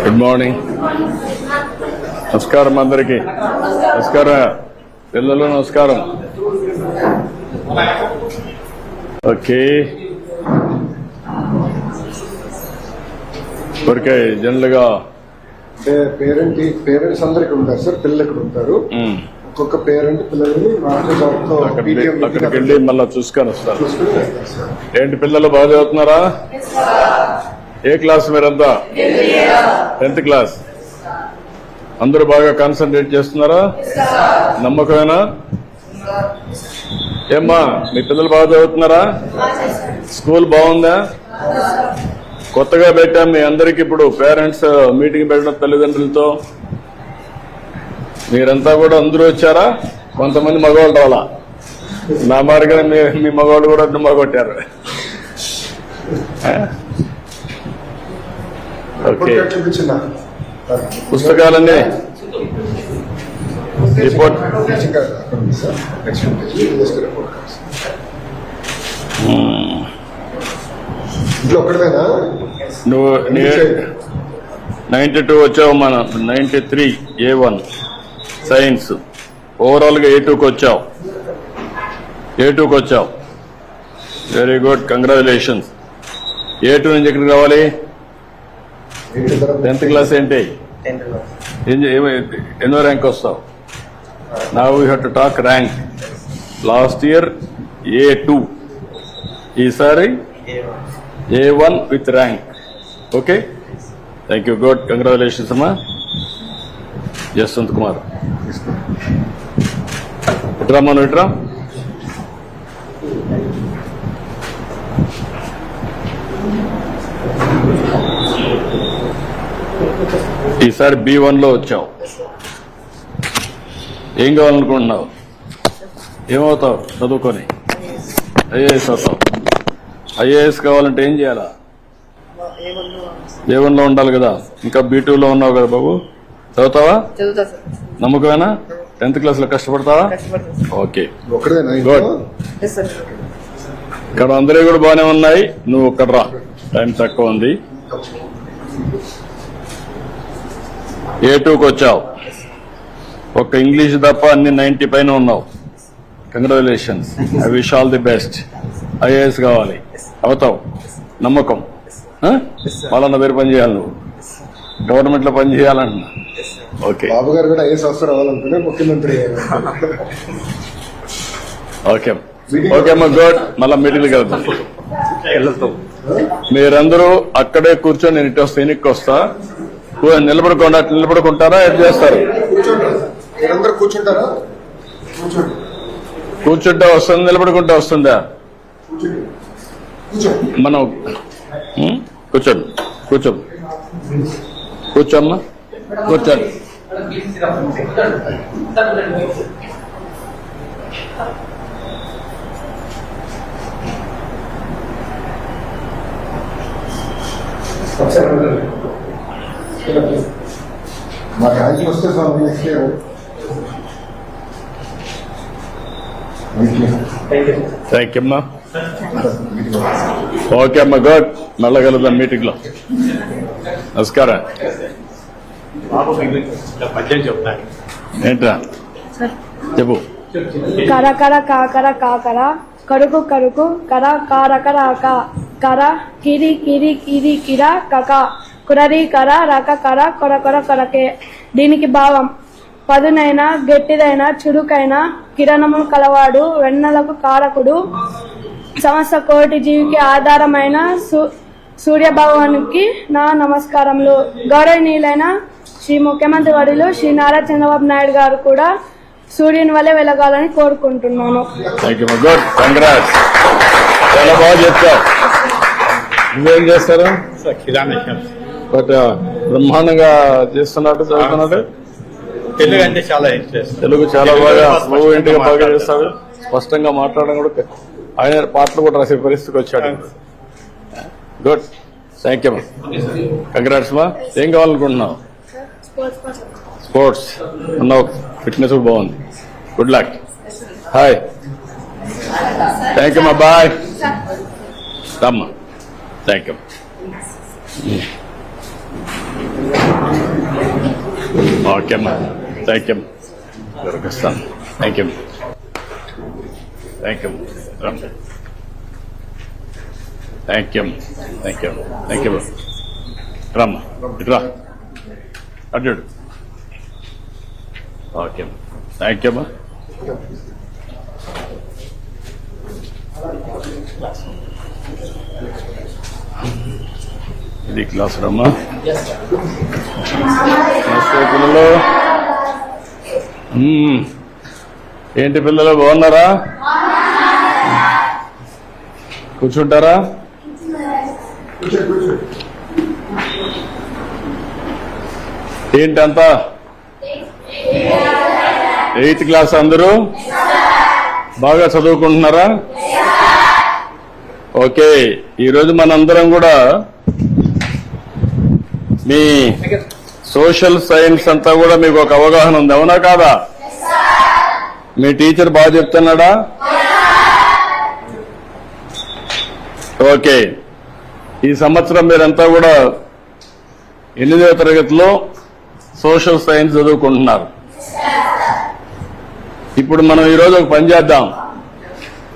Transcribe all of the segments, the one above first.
Good morning నమస్కారం అందరికి. నమస్కారం. పిల్లలు నమస్కారం. ఓకే. ఊరికే జనరల్గా అంటే పేరెంట్ పేరెంట్స్ అందరు ఇక్కడ ఉంటారు సార్ పిల్లలు ఇక్కడ ఉంటారు ఒక్కొక్క పేరెంట్ పిల్లల్ని అక్కడికి వెళ్ళి మళ్ళీ చూసుకొని వస్తారు. ఏంటి పిల్లలు బాగా చదువుతున్నారా? ఏ క్లాస్ మీరంతా? Tenth class. అందరూ బాగా కాన్సన్ట్రేట్ చేస్తున్నారా? నమ్మకమేనా? ఏమ్మా మీ పిల్లలు బాగా చదువుతున్నారా? స్కూల్ బాగుందా? కొత్తగా పెట్టాం మీ అందరికి ఇప్పుడు పేరెంట్స్ మీటింగ్ పెట్టడం తల్లిదండ్రులతో. మీరంతా కూడా అందరూ వచ్చారా? కొంతమంది మగవాళ్ళు రావాలా నా మార్గం మీ మీ మగవాళ్ళు కూడా ఓకే. కార్డ్ చూపించిందా? పుస్తకాలన్నీ? రిపోర్ట్? నువ్వు నైన్టీ టూ వచ్చావు మన ninety three A one. Science. ఓవరాల్గా ఏ టూకి వచ్చావు. ఏ టూకి వచ్చావు. Very good congratulations A two నుంచి ఎక్కడికి రావాలి? టెన్త్ క్లాస్ ఏంటి? ఎన్నో ర్యాంక్ వస్తావు? నా we have to talk rank last year A two ఈసారి A one with rank okay thank you good congratulations అమ్మా. జస్వంత్ కుమార్ ఇట్రా మనం ఇట్రా ఈసారి బి వన్లో వచ్చావు. ఏం కావాలనుకుంటున్నావు? ఏమవుతావు? చదువుకొని. ఐఏఎస్ అవుతావు. ఐఏఎస్ కావాలంటే ఏం చేయాలా? ఏ వన్లో ఉండాలి కదా. ఇంకా బీ టూ లో ఉన్నావు కదా బాబు. చదువుతావా? నమ్మకమేనా? టెన్త్ క్లాస్లో కష్టపడతావా ఓకే. ఇక్కడ అందరూ కూడా బాగానే ఉన్నాయి. నువ్వు ఒక్కడ రా. టైం తక్కువ ఉంది. ఏ టూకి వచ్చావు? ఒక్క ఇంగ్లీష్ తప్ప అన్ని నైన్టీ పైన ఉన్నావు. Congratulations I wish all the best IAS కావాలి. అవుతావు. నమ్మకం. మళ్ళా పేరు పని చేయాలి నువ్వు. గవర్నమెంట్లో పని చేయాలన్నా ఓకే. బాబు గారు కూడా ఐఎస్ అవసరం అవ్వాలనుకునే ముఖ్యమంత్రి. ఓకే. ఓకే అమ్మా గుడ్. మళ్ళా మీటింగ్ కలుద్దాం. మీరందరూ అక్కడే కూర్చొని నేను ఇటు వస్తా వెనక్కి వస్తా. నిలబడకుండా అట్లా నిలబడుకుంటారా? ఎట్ చేస్తారు? కూర్చోండి. మీరందరూ కూర్చుంటారా? కూర్చోండి. కూర్చుంటే వస్తుంది నిలబడుకుంటే వస్తుందా? కూర్చోండి. కూర్చోండి. మనం ఉం? కూర్చోండి. కూర్చోండి కూర్చోమ్మా కూర్చోండి మా ర్యాంకులు వస్తే స్వామి నెక్స్ట్ ఇయర్ థ్యాంక్ యూ అమ్మా ఓకే అమ్మా గుడ్ మళ్ళా కలుద్దాం మీటింగ్లో నమస్కారం బాబు మీకు పద్యం చెప్తాను ఏంట్రా? చెప్పు. కర కర కాకర కాకర కరుకు కరుకు కర కారకర కర కిరి కిరి కిరి కిర కక కురరి కర రక కర కొర కొర కొరకే దీనికి భావం. పదునైన గట్టిదైన చురుకైన కిరణములు కలవాడు వెన్నెలకు కారకుడు. సమస్త కోటి జీవికి ఆధారమైన సు సూర్యభగవానికి నా నమస్కారములు. గౌరవనీయులైన శ్రీ ముఖ్యమంత్రి వర్యులు శ్రీ నారా చంద్రబాబు నాయుడు గారు కూడా సూర్యుని వల్లే వెలగాలని కోరుకుంటున్నాను. చాలా బాగా చెప్తావు నువ్వేం చేస్తారు? బట్ బ్రహ్మాండంగా చేస్తున్నట్టు చదువుతున్నట్టు తెలుగు అంటే చాలా తెలుగు చాలా బాగా ఇంటిగా బాగా. చేస్తాడు. స్పష్టంగా మాట్లాడడం కూడా ఆయన పాటలు కూడా రాసే పరిస్థితికి వచ్చాడు. గుడ్ థ్యాంక్ యూ కంగ్రాట్స్ మా ఏం కావాలనుకుంటున్నావు? స్పోర్ట్స్ ఉన్నావు ఫిట్నెస్ కూడా బాగుంది. Good luck hi thank you మా బాయ్ రమ్మా థ్యాంక్ యూ ఓకే అమ్మా థ్యాంక్ యూ దొరికిస్తాను థ్యాంక్ యూ థ్యాంక్ యూ రమ్మ thank you thank you thank you రమ్మ ఇటు అడ్డాడు ఓకే థ్యాంక్ యూ అమ్మా. ఇది క్లాస్ రమ్మా. నమస్తే పిల్లలు ఏంటి పిల్లలు బాగున్నారా? కూర్చుంటారా? కూర్చో కూర్చో. ఏంటంతా? ఎయిత్ క్లాస్ అందరూ? బాగా చదువుకుంటున్నారా? ఓకే ఈరోజు మనందరం కూడా మీ సోషల్ సైన్స్ అంతా కూడా మీకు ఒక అవగాహన ఉంది. అవునా కాదా? మీ టీచర్ బాగా చెప్తున్నాడా? ఓకే ఈ సంవత్సరం మీరంతా కూడా ఎనిమిదవ తరగతిలో సోషల్ సైన్స్ చదువుకుంటున్నారు. ఇప్పుడు మనం ఈరోజు ఒక పని చేద్దాం.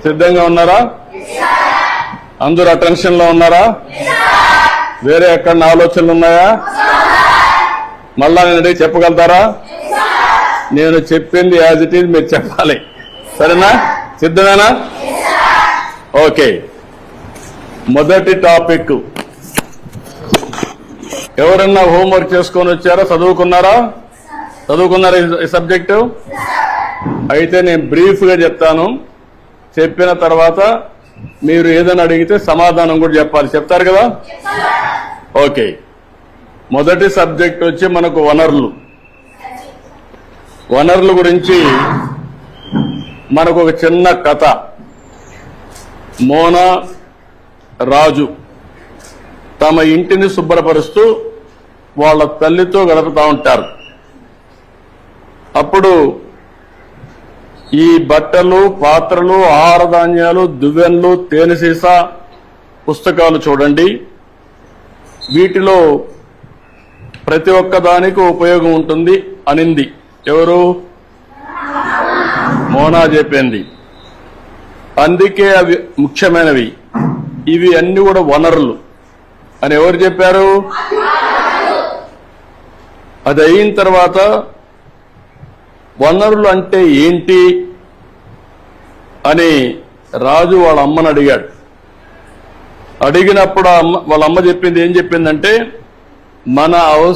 సిద్ధంగా ఉన్నారా? అందరు అటెన్షన్లో ఉన్నారా? వేరే ఎక్కడ ఆలోచనలు ఉన్నాయా? మళ్ళా నేను అడిగి చెప్పగలుగుతారా? నేను చెప్పింది యాజ్ ఇట్ ఈజ్ మీరు చెప్పాలి. సరేనా? సిద్ధమేనా? ఓకే. మొదటి టాపిక్ ఎవరన్నా హోంవర్క్ చేసుకొని వచ్చారా? చదువుకున్నారా? చదువుకున్నారా ఈ- సబ్జెక్టు? అయితే నేను బ్రీఫ్గా చెప్తాను. చెప్పిన తర్వాత మీరు ఏదైనా అడిగితే సమాధానం కూడా చెప్పాలి. చెప్తారు కదా? ఓకే. మొదటి సబ్జెక్ట్ వచ్చి మనకు వనరులు. వనరుల గురించి మనకు ఒక చిన్న కథ. మోనా రాజు. తమ ఇంటిని శుభ్రపరుస్తూ వాళ్ళ తల్లితో గడుపుతా ఉంటారు. అప్పుడు ఈ బట్టలు పాత్రలు ఆహార ధాన్యాలు దువ్వెన్లు తేనె సీసా పుస్తకాలు చూడండి. వీటిలో ప్రతి ఒక్క దానికి ఉపయోగం ఉంటుంది అనింది. ఎవరు? మోనా చెప్పింది. అందుకే అవి ముఖ్యమైనవి. ఇవి అన్ని కూడా వనరులు. అని ఎవరు చెప్పారు? అది అయిన తర్వాత వనరులు అంటే ఏంటి అని రాజు వాళ్ళ అమ్మను అడిగాడు. అడిగినప్పుడు వాళ్ళ అమ్మ చెప్పింది ఏం చెప్పిందంటే మన అవసరం